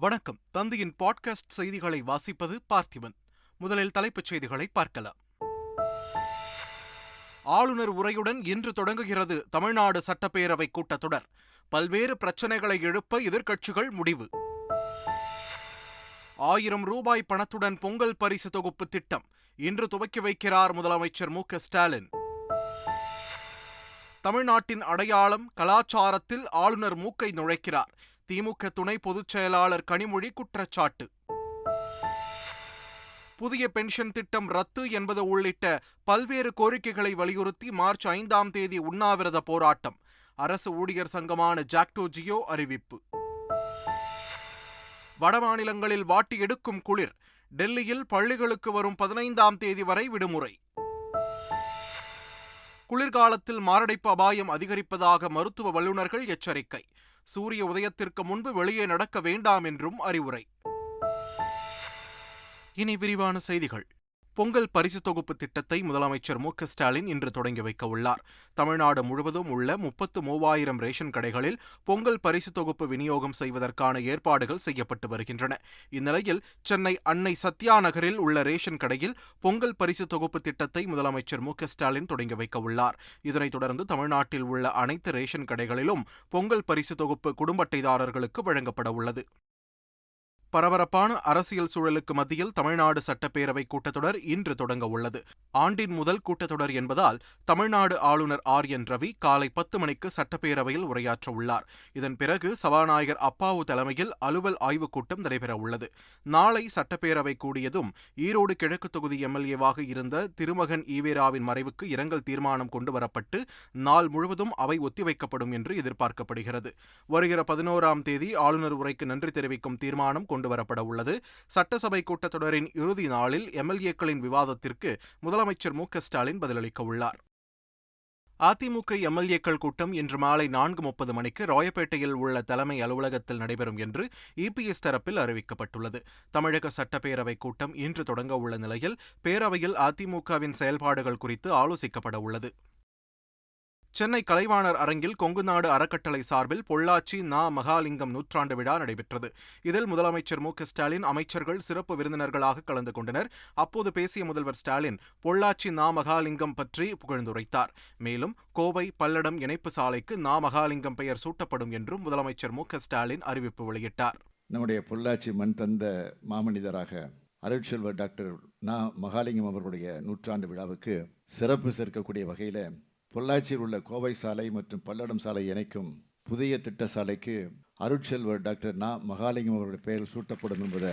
வணக்கம். தந்தையின் பாட்காஸ்ட் செய்திகளை வாசிப்பது பார்த்திபன். முதலில் தலைப்புச் செய்திகளை பார்க்கலாம். ஆளுநர் உரையுடன் இன்று தொடங்குகிறது தமிழ்நாடு சட்டப்பேரவை கூட்டத்தொடர். பல்வேறு பிரச்சனைகளை எழுப்ப எதிர்க்கட்சிகள் முடிவு. ஆயிரம் ரூபாய் பணத்துடன் பொங்கல் பரிசு தொகுப்பு திட்டம். இன்று துவக்கி வைக்கிறார் முதலமைச்சர் மு க ஸ்டாலின். தமிழ்நாட்டின் அடையாளம் கலாச்சாரத்தில் ஆளுநர் மூக்கை நுழைக்கிறார். திமுக துணை பொதுச் செயலாளர் கனிமொழி குற்றச்சாட்டு. புதிய பென்ஷன் திட்டம் ரத்து என்பது உள்ளிட்ட பல்வேறு கோரிக்கைகளை வலியுறுத்தி மார்ச் ஐந்தாம் தேதி உண்ணாவிரத போராட்டம். அரசு ஊழியர் சங்கமான ஜாக்டோ ஜியோ அறிவிப்பு. வடமாநிலங்களில் வாட்டி எடுக்கும் குளிர். டெல்லியில் பள்ளிகளுக்கு வரும் பதினைந்தாம் தேதி வரை விடுமுறை. குளிர்காலத்தில் மாரடைப்பு அபாயம் அதிகரிப்பதாக மருத்துவ வல்லுநர்கள் எச்சரிக்கை. சூரிய உதயத்திற்கு முன்பு வெளியே நடக்க வேண்டாம் என்றும் அறிவுரை. இனி விரிவான செய்திகள். பொங்கல் பரிசு தொகுப்பு திட்டத்தை முதலமைச்சர் மு ஸ்டாலின் இன்று தொடங்கி வைக்க உள்ளார். தமிழ்நாடு முழுவதும் உள்ள முப்பத்து மூவாயிரம் ரேஷன் கடைகளில் பொங்கல் பரிசு தொகுப்பு விநியோகம் செய்வதற்கான ஏற்பாடுகள் செய்யப்பட்டு வருகின்றன. இந்நிலையில் சென்னை அன்னை சத்யா நகரில் உள்ள ரேஷன் கடையில் பொங்கல் பரிசு தொகுப்பு திட்டத்தை முதலமைச்சர் மு ஸ்டாலின் தொடங்கி வைக்க உள்ளார். இதனைத் தொடர்ந்து தமிழ்நாட்டில் உள்ள அனைத்து ரேஷன் கடைகளிலும் பொங்கல் பரிசு தொகுப்பு குடும்ப அட்டைதாரர்களுக்கு வழங்கப்பட உள்ளது. பரபரப்பான அரசியல் சூழலுக்கு மத்தியில் தமிழ்நாடு சட்டப்பேரவை கூட்டத்தொடர் இன்று தொடங்க உள்ளது. ஆண்டின் முதல் கூட்டத்தொடர் என்பதால் தமிழ்நாடு ஆளுநர் ஆர். என். ரவி காலை பத்து மணிக்கு சட்டப்பேரவையில் உரையாற்ற உள்ளார். இதன் பிறகு சபாநாயகர் அப்பாவு தலைமையில் அலுவல் ஆய்வுக் கூட்டம் நடைபெற உள்ளது. நாளை சட்டப்பேரவை கூடியதும் ஈரோடு கிழக்கு தொகுதி எம்எல்ஏவாக இருந்த திருமகன் ஈவேராவின் மறைவுக்கு இரங்கல் தீர்மானம் கொண்டுவரப்பட்டு நாள் முழுவதும் அவை ஒத்திவைக்கப்படும் என்று எதிர்பார்க்கப்படுகிறது. வருகிற பதினோராம் தேதி ஆளுநர் உரைக்கு நன்றி தெரிவிக்கும் தீர்மானம் கொண்டுவரப்பட உள்ளது சட்டசபை கூட்டத்தொடரின் இறுதி நாளில் எம்எல்ஏக்களின் விவாதத்திற்கு முதலமைச்சர் மு ஸ்டாலின் பதிலளிக்க உள்ளார் அதிமுக எம்எல்ஏக்கள் கூட்டம் இன்று மாலை நான்கு முப்பது மணிக்கு ராயப்பேட்டையில் உள்ள தலைமை அலுவலகத்தில் நடைபெறும் என்று இபிஎஸ் தரப்பில் அறிவிக்கப்பட்டுள்ளது. தமிழக சட்டப்பேரவை கூட்டம் இன்று தொடங்க உள்ள நிலையில் பேரவையில் அதிமுகவின் செயல்பாடுகள் குறித்து ஆலோசிக்கப்பட உள்ளது சென்னை கலைவாணர் அரங்கில் கொங்குநாடு அறக்கட்டளை சார்பில் பொள்ளாச்சி நா மகாலிங்கம் நூற்றாண்டு விழா நடைபெற்றது. இதில் முதலமைச்சர் மு ஸ்டாலின் அமைச்சர்கள் சிறப்பு விருந்தினர்களாக கலந்து கொண்டனர். அப்போது பேசிய முதல்வர் ஸ்டாலின் பொள்ளாச்சி நா மகாலிங்கம் பற்றி புகழ்ந்துரைத்தார். மேலும் கோவை பல்லடம் இணைப்பு சாலைக்கு நா மகாலிங்கம் பெயர் சூட்டப்படும் என்றும் முதலமைச்சர் மு ஸ்டாலின் அறிவிப்பு வெளியிட்டார். நம்முடைய பொள்ளாச்சி மண் தந்த மாமனிதராக அருட்செல்வர் டாக்டர் நா மகாலிங்கம் அவர்களுடைய நூற்றாண்டு விழாவுக்கு சிறப்பு சேர்க்கக்கூடிய வகையில் பொள்ளாச்சியில் உள்ள கோவை சாலை மற்றும் பல்லடம் சாலை இணைக்கும் புதிய திட்ட சாலைக்கு அருட்செல்வர் டாக்டர் நா. மகாலிங்கம் அவருடைய பெயரில் சூட்டப்படும் என்பதை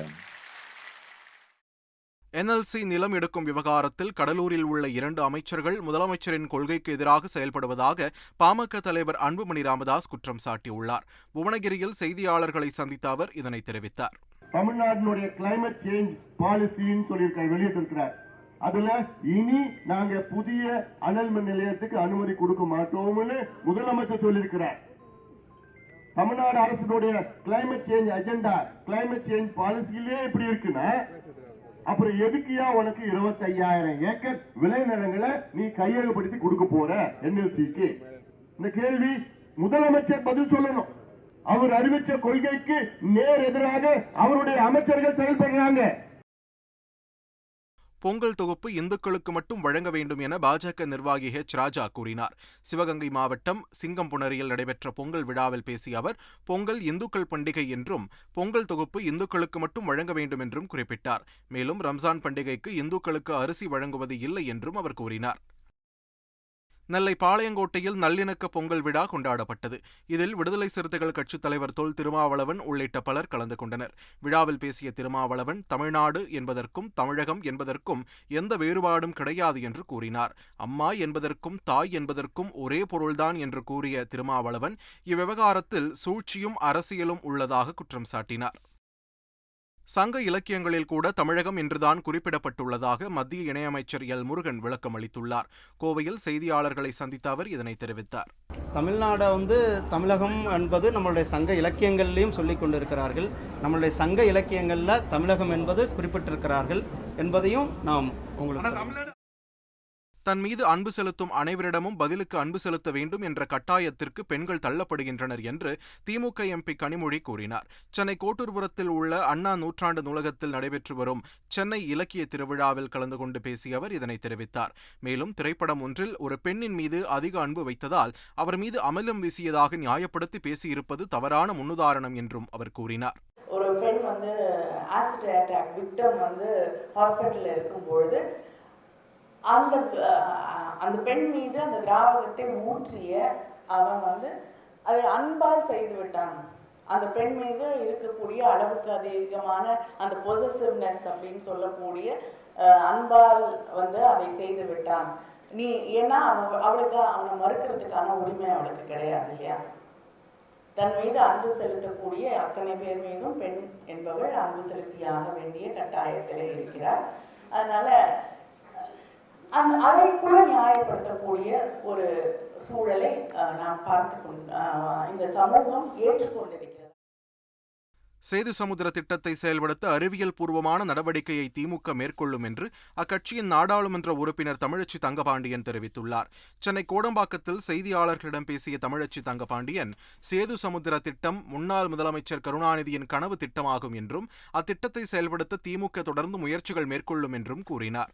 என்எல்சி நிலம் எடுக்கும் விவகாரத்தில் கடலூரில் உள்ள இரண்டு அமைச்சர்கள் முதலமைச்சரின் கொள்கைக்கு எதிராக செயல்படுவதாக பாமக தலைவர் அன்புமணி ராமதாஸ் குற்றம் சாட்டியுள்ளார். புவனகிரியில் செய்தியாளர்களை சந்தித்த அவர் இதனை தெரிவித்தார். தமிழ்நாட்டினுடைய கிளைமேட் சேஞ்ச் பாலிசின்னு சொல்லியிருக்காரு வெளியிட்டிருக்கிறார். அதுல இனி நாங்க புதிய அனல் மின் நிலையத்துக்கு அனுமதி கொடுக்க மாட்டோம்னு முதலமைச்சர் சொல்லியிருக்கிறார். தமிழ்நாடு அரசுடைய climate change agenda climate change பாலிசியிலே இப்படி இருக்குன்னா அப்புறம் எதுக்குயா உனக்கு இருபத்தி ஐயாயிரம் ஏக்கர் விளைநிலங்களை நீ கையகப்படுத்தி கொடுக்க போற என்எல்சிக்கு? இந்த கேள்வி முதலமைச்சர் பதில் சொல்லணும். அவர் அறிவிச்ச கொள்கைக்கு நேர் எதிராக அவருடைய அமைச்சர்கள் செயல்படுறாங்க. பொங்கல் தொகுப்பு இந்துக்களுக்கு மட்டும் வழங்க வேண்டும் என பாஜக நிர்வாகி ஹெச் ராஜா கூறினார். சிவகங்கை மாவட்டம் சிங்கம்புணரியில் நடைபெற்ற பொங்கல் விழாவில் பேசிய அவர் பொங்கல் இந்துக்கள் பண்டிகை என்றும் பொங்கல் தொகுப்பு இந்துக்களுக்கு மட்டும் வழங்க வேண்டும் என்றும் குறிப்பிட்டார். மேலும் ரம்ஜான் பண்டிகைக்கு இந்துக்களுக்கு அரிசி வழங்குவது இல்லை என்றும் அவர் கூறினார். நெல்லை பாளையங்கோட்டையில் நல்லிணக்க பொங்கல் விழா கொண்டாடப்பட்டது. இதில் விடுதலை சிறுத்தைகள் கட்சித் தலைவர் தொல் திருமாவளவன் உள்ளிட்ட பலர் கலந்து கொண்டனர். விழாவில் பேசிய திருமாவளவன் தமிழ்நாடு என்பதற்கும் தமிழகம் என்பதற்கும் எந்த வேறுபாடும் கிடையாது என்று கூறினார். அம்மா என்பதற்கும் தாய் என்பதற்கும் ஒரே பொருள்தான் என்று கூறிய திருமாவளவன் இவ்விவகாரத்தில் சூழ்ச்சியும் அரசியலும் உள்ளதாக குற்றம் சாட்டினார். சங்க இலக்கியங்களில் கூட தமிழகம் என்றுதான் குறிப்பிடப்பட்டுள்ளதாக மத்திய இணையமைச்சர் எல். முருகன் விளக்கம் அளித்துள்ளார். கோவையில் செய்தியாளர்களை சந்தித்த அவர் இதனை தெரிவித்தார். தமிழ்நாடை வந்து தமிழகம் என்பது நம்மளுடைய சங்க இலக்கியங்கள்லையும் சொல்லிக் கொண்டிருக்கிறார்கள். நம்மளுடைய சங்க இலக்கியங்களில் தமிழகம் என்பது குறிப்பிட்டிருக்கிறார்கள் என்பதையும் நாம் உங்களுக்கு தன் மீது அன்பு செலுத்தும் அனைவரிடமும் பதிலுக்கு அன்பு செலுத்த வேண்டும் என்ற கட்டாயத்திற்கு பெண்கள் தள்ளப்படுகின்றனர் என்று திமுக எம்பி கனிமொழி கூறினார். சென்னை கோட்டூர்புரத்தில் உள்ள அண்ணா நூற்றாண்டு நூலகத்தில் நடைபெற்று வரும் சென்னை இலக்கிய திருவிழாவில் கலந்து கொண்டு பேசிய அவர் இதனை தெரிவித்தார். மேலும் திரைப்படம் ஒன்றில் ஒரு பெண்ணின் மீது அதிக அன்பு வைத்ததால் அவர் மீது அமலம் வீசியதாக நியாயப்படுத்தி பேசியிருப்பது தவறான முன்னுதாரணம் என்றும் அவர் கூறினார். ஒரு பெண் வந்து ஆசிட் அட்டாக் விக்டம் வந்து ஹாஸ்பிட்டலில் இருக்கும்பொழுது அந்த அந்த பெண் மீது அந்த திராவகத்தை ஊற்றிய அவன் வந்து அதை அன்பால் செய்து விட்டான். அந்த பெண் மீது இருக்கக்கூடிய அளவுக்கு அதிகமான அந்த பொசசிவ்னஸ் அப்படின்னு சொல்லக்கூடிய அன்பால் வந்து அதை செய்து விட்டான். நீ ஏன்னா அவ அவளுக்கு அவனை மறுக்கிறதுக்கான உரிமை அவளுக்கு கிடையாது இல்லையா? தன் மீது அன்பு செலுத்தக்கூடிய அத்தனை பேர் மீதும் பெண் என்பவள் அன்பு செலுத்தியாக வேண்டிய கட்டாயத்தில் இருக்கிறார் அதனால அந்த அதை கூட நியாயப்படுத்தக்கூடிய ஒரு சூழலை நாம் பார்த்து இந்த சமூகம் ஏற்றுக்கொண்டிருக்கிறது. சேது சமுத்திர திட்டத்தை செயல்படுத்த அறிவியல் பூர்வமான நடவடிக்கையை திமுக மேற்கொள்ளும் என்று அக்கட்சியின் நாடாளுமன்ற உறுப்பினர் தமிழச்சி தங்கபாண்டியன் தெரிவித்துள்ளார். சென்னை கோடம்பாக்கத்தில் செய்தியாளர்களிடம் பேசிய தமிழச்சி தங்கபாண்டியன் சேது சமுத்திர திட்டம் முன்னாள் முதலமைச்சர் கருணாநிதியின் கனவு திட்டமாகும் என்றும் அத்திட்டத்தை செயல்படுத்த திமுக தொடர்ந்து முயற்சிகள் மேற்கொள்ளும் என்றும் கூறினார்.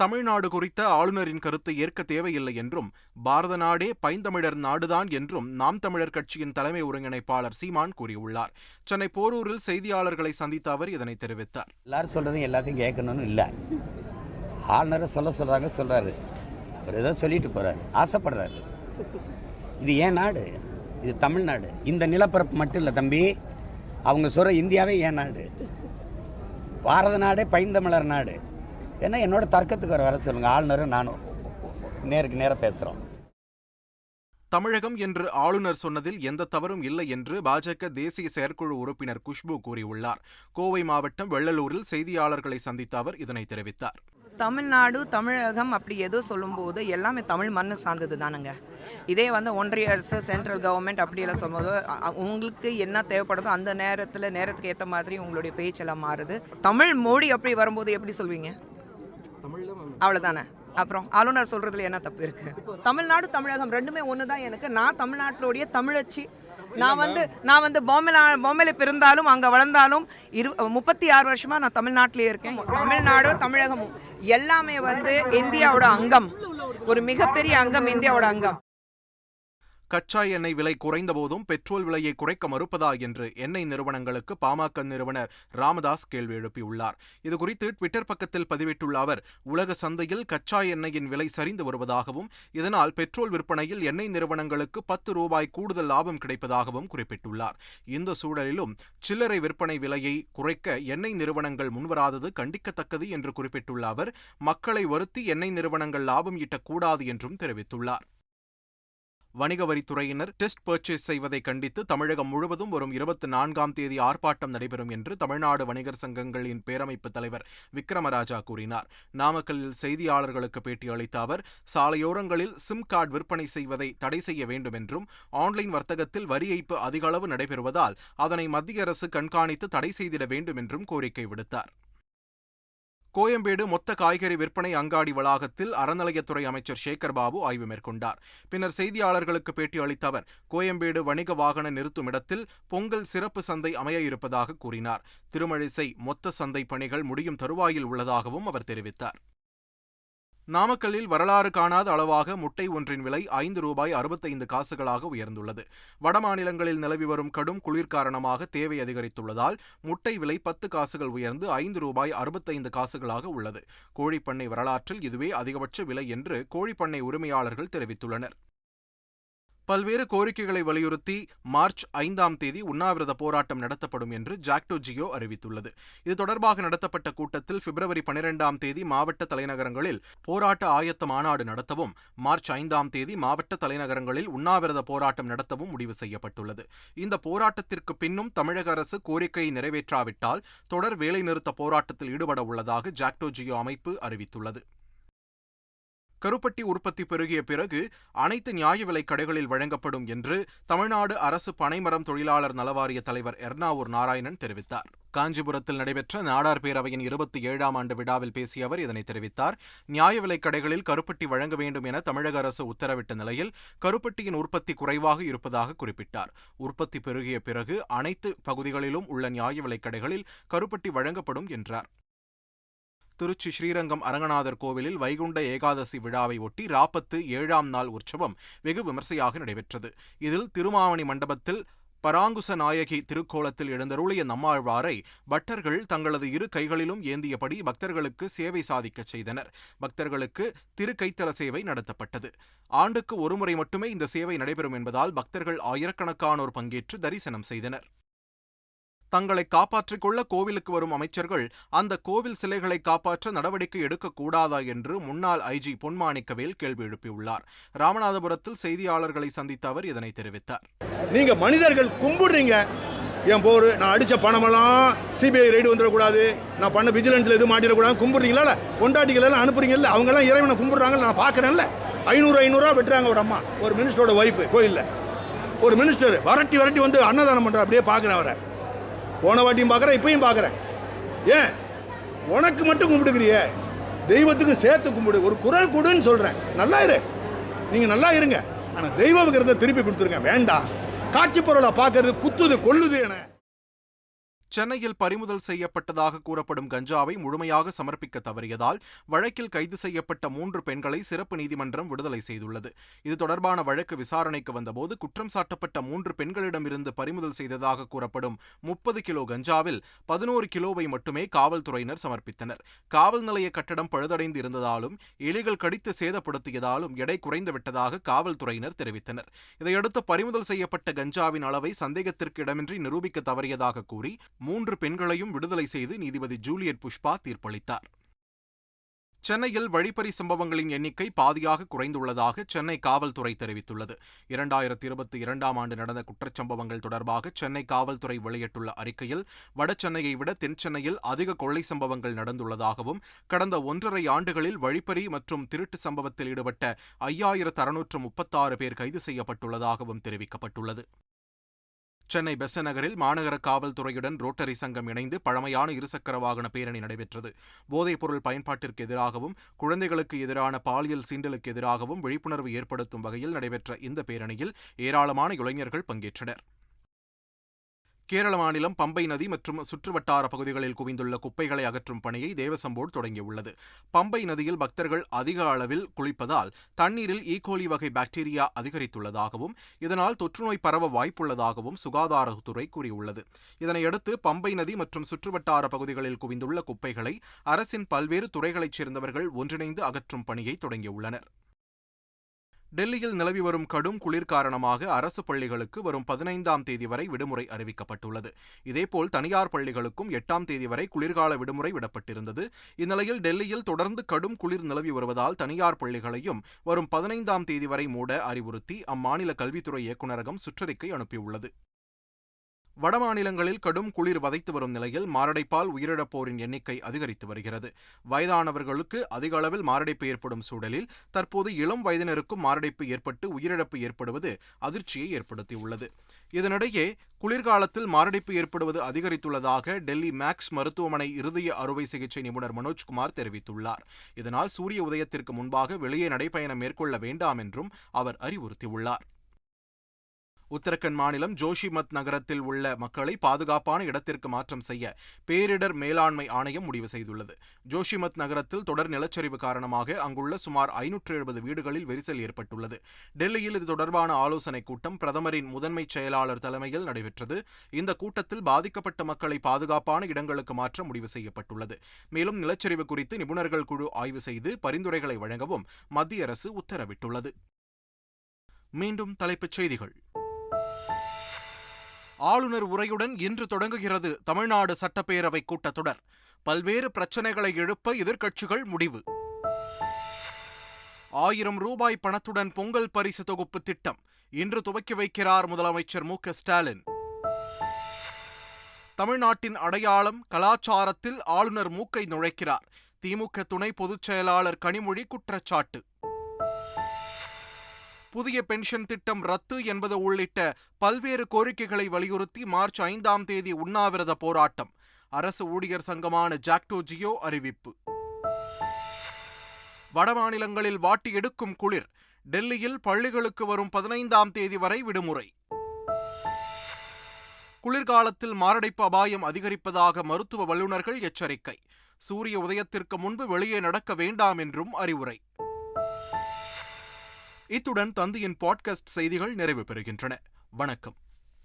தமிழ்நாடு குறித்த ஆளுநரின் கருத்தை ஏற்க தேவையில்லை என்றும் பாரத நாடே பைந்தமிழர் நாடுதான் என்றும் நாம் தமிழர் கட்சியின் தலைமை ஒருங்கிணைப்பாளர் சீமான் கூறியுள்ளார். சென்னை போரூரில் செய்தியாளர்களை சந்தித்த அவர் இதனை தெரிவித்தார். எல்லாரும் சொல்றதையும் எல்லாத்தையும் கேட்கணும்னு இல்லை. ஆளுநரை சொல்ல சொல்கிறாங்க சொல்கிறாரு அவர் ஏதோ சொல்லிட்டு போகிறாரு ஆசைப்படுறாரு. இது ஏன் நாடு? இது தமிழ்நாடு. இந்த நிலப்பரப்பு மட்டும் இல்லை தம்பி. அவங்க சொல்கிற இந்தியாவே ஏன் நாடு? பாரத நாடே பைந்தமிழர் நாடு. ஏன்னா என்னோட தர்க்கத்துக்கு வர வர சொல்லுங்கள் ஆளுநரும் நானும் நேருக்கு நேராக பேசுகிறோம் தமிழகம் என்று ஆளுநர் சொன்னதில் எந்த தவறும் இல்லை என்று பாஜக தேசிய செயற்குழு உறுப்பினர் குஷ்பு கூறியுள்ளார். கோவை மாவட்டம் வெள்ளலூரில் செய்தியாளர்களை சந்தித்த அவர் இதனை தெரிவித்தார். தமிழ்நாடு தமிழகம் அப்படி எதோ சொல்லும்போது எல்லாமே தமிழ் மண்ணு சார்ந்தது தானுங்க. இதே வந்து ஒன்றிய அரசு சென்ட்ரல் கவர்மெண்ட் அப்படியெல்லாம் சொல்லும்போது உங்களுக்கு என்ன தேவைப்படுதோ அந்த நேரத்தில் நேரத்துக்கு ஏற்ற மாதிரி உங்களுடைய பேச்செல்லாம் மாறுது. தமிழ் மொழி அப்படி வரும்போது எப்படி சொல்வீங்க? அவ்வளோதானே அப்புறம் ஆளுநர் சொல்றதுல என்ன தப்பு இருக்கு? தமிழ்நாடு தமிழகம் ரெண்டுமே ஒன்று தான் எனக்கு. நான் தமிழ்நாட்டிலுடைய தமிழச்சி. நான் வந்து நான் வந்து பாம்பேல பாம்பேல பிறந்தாலும் அங்கே வளர்ந்தாலும் இரு முப்பத்தி ஆறு வருஷமா நான் தமிழ்நாட்டிலே இருக்கேன். தமிழ்நாடும் தமிழகமும் எல்லாமே வந்து இந்தியாவோட அங்கம். ஒரு மிகப்பெரிய அங்கம் இந்தியாவோட அங்கம். கச்சா எண்ணெய் விலை குறைந்தபோதும் பெட்ரோல் விலையை குறைக்க மறுப்பதா என்று எண்ணெய் நிறுவனங்களுக்கு பாமக நிறுவனர் ராமதாஸ் கேள்வி எழுப்பியுள்ளார். இதுகுறித்து ட்விட்டர் பக்கத்தில் பதிவிட்டுள்ள அவர் உலக சந்தையில் கச்சா எண்ணெயின் விலை சரிந்து வருவதாகவும் இதனால் பெட்ரோல் விற்பனையில் எண்ணெய் நிறுவனங்களுக்கு பத்து ரூபாய் கூடுதல் லாபம் கிடைப்பதாகவும் குறிப்பிட்டுள்ளார். இந்த சூழலிலும் சில்லறை விற்பனை விலையை குறைக்க எண்ணெய் நிறுவனங்கள் முன்வராதது கண்டிக்கத்தக்கது என்று குறிப்பிட்டுள்ள அவர் மக்களை வருத்தி எண்ணெய் நிறுவனங்கள் லாபம் ஈட்டக்கூடாது என்றும் தெரிவித்துள்ளார். வணிக வரித்துறையினர் டெஸ்ட் பர்ச்சேஸ் செய்வதை கண்டித்து தமிழகம் முழுவதும் வரும் இருபத்தி நான்காம் தேதி ஆர்ப்பாட்டம் நடைபெறும் என்று தமிழ்நாடு வணிகர் சங்கங்களின் பேரமைப்பு தலைவர் விக்ரமராஜா கூறினார். நாமக்கல்லில் செய்தியாளர்களுக்கு பேட்டியளித்த அவர் சாலையோரங்களில் சிம் கார்டு விற்பனை செய்வதை தடை செய்ய வேண்டும் என்றும் ஆன்லைன் வர்த்தகத்தில் வரி ஏய்ப்பு அதிகளவு நடைபெறுவதால் அதனை மத்திய அரசு கண்காணித்து தடை செய்திட வேண்டும் என்றும் கோரிக்கை விடுத்தார். கோயம்பேடு மொத்த காய்கறி விற்பனை அங்காடி வளாகத்தில் அறநிலையத்துறை அமைச்சர் சேகர் பாபு ஆய்வு மேற்கொண்டார். பின்னர் செய்தியாளர்களுக்கு பேட்டி அளித்த அவர் கோயம்பேடு வணிக வாகன நிறுத்தும் இடத்தில் பொங்கல் சிறப்பு சந்தை அமைய இருப்பதாக கூறினார். திருமழிசை மொத்த சந்தை பணிகள் முடியும் தருவாயில் உள்ளதாகவும் அவர் தெரிவித்தார். நாமக்கல்லில் வரலாறு காணாத அளவாக முட்டை ஒன்றின் விலை ஐந்து ரூபாய் அறுபத்தைந்து காசுகளாக உயர்ந்துள்ளது. வடமாநிலங்களில் நிலவி வரும் கடும் குளிர் காரணமாக தேவை அதிகரித்துள்ளதால் முட்டை விலை பத்து காசுகள் உயர்ந்து ஐந்து ரூபாய் அறுபத்தைந்து காசுகளாக உள்ளது. கோழிப்பண்ணை வரலாற்றில் இதுவே அதிகபட்ச விலை என்று கோழிப்பண்ணை உரிமையாளர்கள் தெரிவித்துள்ளனர். பல்வேறு கோரிக்கைகளை வலியுறுத்தி மார்ச் ஐந்தாம் தேதி உண்ணாவிரத போராட்டம் நடத்தப்படும் என்று ஜாக்டோ ஜியோ அறிவித்துள்ளது. இது தொடர்பாக நடத்தப்பட்ட கூட்டத்தில் பிப்ரவரி பனிரெண்டாம் தேதி மாவட்ட தலைநகரங்களில் போராட்ட ஆயத்த மாநாடு நடத்தவும் மார்ச் ஐந்தாம் தேதி மாவட்ட தலைநகரங்களில் உண்ணாவிரத போராட்டம் நடத்தவும் முடிவு செய்யப்பட்டுள்ளது. இந்த போராட்டத்திற்கு பின்னும் தமிழக அரசு கோரிக்கையை நிறைவேற்றாவிட்டால் தொடர் வேலைநிறுத்த போராட்டத்தில் ஈடுபட உள்ளதாக ஜாக்டோ ஜியோ அமைப்பு அறிவித்துள்ளது. கருப்பட்டி உற்பத்தி பெருகிய பிறகு அனைத்து நியாய விலைக் கடைகளில் வழங்கப்படும் என்று தமிழ்நாடு அரசு பனைமரம் தொழிலாளர் நலவாரிய தலைவர் எர்ணாவூர் நாராயணன் தெரிவித்தார். காஞ்சிபுரத்தில் நடைபெற்ற நாடார் பேரவையின் இருபத்தி ஏழாம் ஆண்டு விழாவில் பேசிய அவர் இதனை தெரிவித்தார். நியாய விலைக் கடைகளில் கருப்பட்டி வழங்க வேண்டும் என தமிழக அரசு உத்தரவிட்ட நிலையில் கருப்பட்டியின் உற்பத்தி குறைவாக இருப்பதாக குறிப்பிட்டார். உற்பத்தி பெருகிய பிறகு அனைத்து பகுதிகளிலும் உள்ள நியாய விலைக் கடைகளில் கருப்பட்டி வழங்கப்படும் என்றார். திருச்சி ஸ்ரீரங்கம் அரங்கநாதர் கோவிலில் வைகுண்ட ஏகாதசி விழாவை ஒட்டி ராப்பத்து ஏழாம் நாள் உற்சவம் வெகு விமர்சையாக நடைபெற்றது. இதில் திருமாவணி மண்டபத்தில் பராங்குச நாயகி திருக்கோலத்தில் எழுந்தருளிய நம்மாழ்வாரை பட்டர்கள் தங்களது இரு கைகளிலும் ஏந்தியபடி பக்தர்களுக்கு சேவை சாதிக்கச் செய்தனர். பக்தர்களுக்கு திருக்கைத்தல சேவை நடத்தப்பட்டது. ஆண்டுக்கு ஒருமுறை மட்டுமே இந்த சேவை நடைபெறும் என்பதால் பக்தர்கள் ஆயிரக்கணக்கானோர் பங்கேற்று தரிசனம் செய்தனர். தங்களை காப்பாற்றிக் கொள்ள கோவிலுக்கு வரும் அமைச்சர்கள் அந்த கோவில் சிலைகளை காப்பாற்ற நடவடிக்கை எடுக்கக்கூடாதா என்று முன்னாள் ஐஜி பொன்மாணிக்கவேல் கேள்வி எழுப்பியுள்ளார். ராமநாதபுரத்தில் செய்தியாளர்களை சந்தித்த அவர் இதனை தெரிவித்தார். நீங்க மனிதர்கள் கும்பிடுறீங்க. என் போர் நான் அடித்த பணமெல்லாம் சிபிஐ ரைடு வந்துடக்கூடாது. நான் பண்ண விஜிலன்ஸில் எதுவும் மாட்டிடக்கூடாது கும்பிட்றீங்களா கொண்டாட்டிகள் எல்லாம் அனுப்புறீங்கல்ல அவங்கெல்லாம் இறைவனை கும்பிட்றாங்க நான் பார்க்குறேன்ல ஐநூறு ஐநூறுரூவா வெட்டுறாங்க ஒரு அம்மா. ஒரு மினிஸ்டரோட ஒய்ஃபு கோயிலில். ஒரு மினிஸ்டர் வரட்டி வரட்டி வந்து அன்னதானம் பண்ணுற அப்படியே பார்க்குறேன் அவரை. போன வாட்டியும் பார்க்குறேன் இப்பயும் பார்க்குறேன். ஏன்? உனக்கு மட்டும் கும்பிடுக்கிறியே தெய்வத்துக்கும் சேர்த்து கும்பிடு. ஒரு குரல் கொடுன்னு சொல்கிறேன் நல்லா இரு. நீங்கள் நல்லா இருங்க. ஆனால் தெய்வ திருப்பி கொடுத்துருங்க. வேண்டாம். காட்சி பொருளை பார்க்கறது குத்துது கொல்லுது என. சென்னையில் பறிமுதல் செய்யப்பட்டதாக கூறப்படும் கஞ்சாவை முழுமையாக சமர்ப்பிக்க தவறியதால் வழக்கில் கைது செய்யப்பட்ட மூன்று பெண்களை சிறப்பு நீதிமன்றம் விடுதலை செய்துள்ளது. இது தொடர்பான வழக்கு விசாரணைக்கு வந்தபோது குற்றம் சாட்டப்பட்ட மூன்று பெண்களிடமிருந்து பறிமுதல் செய்ததாக கூறப்படும் முப்பது கிலோ கஞ்சாவில் பதினோரு கிலோவை மட்டுமே காவல்துறையினர் சமர்ப்பித்தனர். காவல் நிலைய கட்டடம் பழுதடைந்து இருந்ததாலும் எலிகள் கடித்து சேதப்படுத்தியதாலும் எடை குறைந்து விட்டதாக காவல்துறையினர் தெரிவித்தனர். இதையடுத்து பறிமுதல் செய்யப்பட்ட கஞ்சாவின் அளவை சந்தேகத்திற்கு இடமின்றி நிரூபிக்க தவறியதாக கூறி மூன்று பெண்களையும் விடுதலை செய்து நீதிபதி ஜூலியட் புஷ்பா தீர்ப்பளித்தார். சென்னையில் வழிப்பறி சம்பவங்களின் எண்ணிக்கை பாதியாக குறைந்துள்ளதாக சென்னை காவல்துறை தெரிவித்துள்ளது. இரண்டாயிரத்தி இருபத்தி இரண்டாம் ஆண்டு நடந்த குற்றச்சம்பவங்கள் தொடர்பாக சென்னை காவல்துறை வெளியிட்டுள்ள அறிக்கையில் வட சென்னையை விட தென் சென்னையில் அதிக கொள்ளை சம்பவங்கள் நடந்துள்ளதாகவும் கடந்த ஒன்றரை ஆண்டுகளில் வழிப்பறி மற்றும் திருட்டு சம்பவத்தில் ஈடுபட்ட ஐயாயிரத்து அறுநூற்று முப்பத்தாறு பேர் கைது செய்யப்பட்டுள்ளதாகவும் தெரிவிக்கப்பட்டுள்ளது. சென்னை பெச நகரில் மாநகர காவல்துறையுடன் ரோட்டரி சங்கம் இணைந்து பழமையான இருசக்கர வாகன பேரணி நடைபெற்றது. போதைப்பொருள் பயன்பாட்டிற்கு எதிராகவும் குழந்தைகளுக்கு எதிரான பாலியல் சீண்டலுக்கு எதிராகவும் விழிப்புணர்வு ஏற்படுத்தும் வகையில் நடைபெற்ற இந்த பேரணியில் ஏராளமான இளைஞர்கள் பங்கேற்றனர். கேரள மாநிலம் பம்பை நதி மற்றும் சுற்றுவட்டார பகுதிகளில் குவிந்துள்ள குப்பைகளை அகற்றும் பணியை தேவசம்போர்டு தொடங்கியுள்ளது. பம்பை நதியில் பக்தர்கள் அதிக அளவில் குளிப்பதால் தண்ணீரில் e. ஈகோலி வகை பாக்டீரியா அதிகரித்துள்ளதாகவும் இதனால் தொற்றுநோய் பரவ வாய்ப்புள்ளதாகவும் சுகாதாரத்துறை கூறியுள்ளது. இதனையடுத்து பம்பை நதி மற்றும் சுற்றுவட்டார பகுதிகளில் குவிந்துள்ள குப்பைகளை அரசின் பல்வேறு துறைகளைச் சேர்ந்தவர்கள் ஒன்றிணைந்து அகற்றும் பணியை தொடங்கியுள்ளனர். டெல்லியில் நிலவி வரும் கடும் குளிர் காரணமாக அரசு பள்ளிகளுக்கு வரும் பதினைந்தாம் தேதி வரை விடுமுறை அறிவிக்கப்பட்டுள்ளது. இதேபோல் தனியார் பள்ளிகளுக்கும் எட்டாம் தேதி வரை குளிர்கால விடுமுறை விடப்பட்டிருந்தது. இந்நிலையில் டெல்லியில் தொடர்ந்து கடும் குளிர் நிலவி வருவதால் தனியார் பள்ளிகளையும் வரும் பதினைந்தாம் தேதி வரை மூட அறிவுறுத்தி அம்மாநில கல்வித்துறை இயக்குநரகம் சுற்றறிக்கை அனுப்பியுள்ளது. வடமாநிலங்களில் கடும் குளிர் வதைத்து வரும் நிலையில் மாரடைப்பால் உயிரிழப்போரின் எண்ணிக்கை அதிகரித்து வருகிறது. வயதானவர்களுக்கு அதிக அளவில் மாரடைப்பு ஏற்படும் சூழலில் தற்போது இளம் வயதினருக்கும் மாரடைப்பு ஏற்பட்டு உயிரிழப்பு ஏற்படுவது அதிர்ச்சியை ஏற்படுத்தியுள்ளது. இதனிடையே குளிர்காலத்தில் மாரடைப்பு ஏற்படுவது அதிகரித்துள்ளதாக டெல்லி மேக்ஸ் மருத்துவமனை இருதய அறுவை சிகிச்சை நிபுணர் மனோஜ்குமார் தெரிவித்துள்ளார். இதனால் சூரிய உதயத்திற்கு முன்பாக வெளியே நடைபயணம் மேற்கொள்ள வேண்டாம் என்றும் அவர் அறிவுறுத்தியுள்ளார். உத்தரகண்ட் மாநிலம் ஜோஷிமத் நகரத்தில் உள்ள மக்களை பாதுகாப்பான இடத்திற்கு மாற்றம் செய்ய பேரிடர் மேலாண்மை ஆணையம் முடிவு செய்துள்ளது. ஜோஷிமத் நகரத்தில் தொடர் நிலச்சரிவு காரணமாக அங்குள்ள சுமார் ஐநூற்று எழுபது வீடுகளில் விரிசல் ஏற்பட்டுள்ளது. டெல்லியில் இது தொடர்பான ஆலோசனைக் கூட்டம் பிரதமரின் முதன்மைச் செயலாளர் தலைமையில் நடைபெற்றது. இந்த கூட்டத்தில் பாதிக்கப்பட்ட மக்களை பாதுகாப்பான இடங்களுக்கு மாற்ற முடிவு செய்யப்பட்டுள்ளது. மேலும் நிலச்சரிவு குறித்து நிபுணர்கள் குழு ஆய்வு செய்து பரிந்துரைகளை வழங்கவும் மத்திய அரசு உத்தரவிட்டுள்ளது. மீண்டும் தலைப்புச் செய்திகள். ஆளுநர் உரையுடன் இன்று தொடங்குகிறது தமிழ்நாடு சட்டப்பேரவை கூட்டத்தொடர். பல்வேறு பிரச்சனைகளை எழுப்ப எதிர்க்கட்சிகள் முடிவு. ஆயிரம் ரூபாய் பணத்துடன் பொங்கல் பரிசு தொகுப்பு திட்டம். இன்று துவக்கி வைக்கிறார் முதலமைச்சர் மு ஸ்டாலின். தமிழ்நாட்டின் அடையாளம் கலாச்சாரத்தில் ஆளுநர் மூக்கை நுழைக்கிறார். திமுக துணை பொதுச் செயலாளர் கனிமொழி குற்றச்சாட்டு. புதிய பென்ஷன் திட்டம் ரத்து என்பது உள்ளிட்ட பல்வேறு கோரிக்கைகளை வலியுறுத்தி மார்ச் ஐந்தாம் தேதி உண்ணாவிரத போராட்டம். அரசு ஊழியர் சங்கமான ஜாக்டோ ஜியோ அறிவிப்பு. வடமாநிலங்களில் வாட்டி எடுக்கும் குளிர் டெல்லியில் பள்ளிகளுக்கு வரும் பதினைந்தாம் தேதி வரை விடுமுறை. குளிர்காலத்தில் மாரடைப்பு அபாயம் அதிகரிப்பதாக மருத்துவ வல்லுநர்கள் எச்சரிக்கை. சூரிய உதயத்திற்கு முன்பு வெளியே நடக்க வேண்டாம் என்றும் அறிவுரை. இத்துடன் தந்தையின் பாட்காஸ்ட் செய்திகள் நிறைவு பெறுகின்றன. வணக்கம்.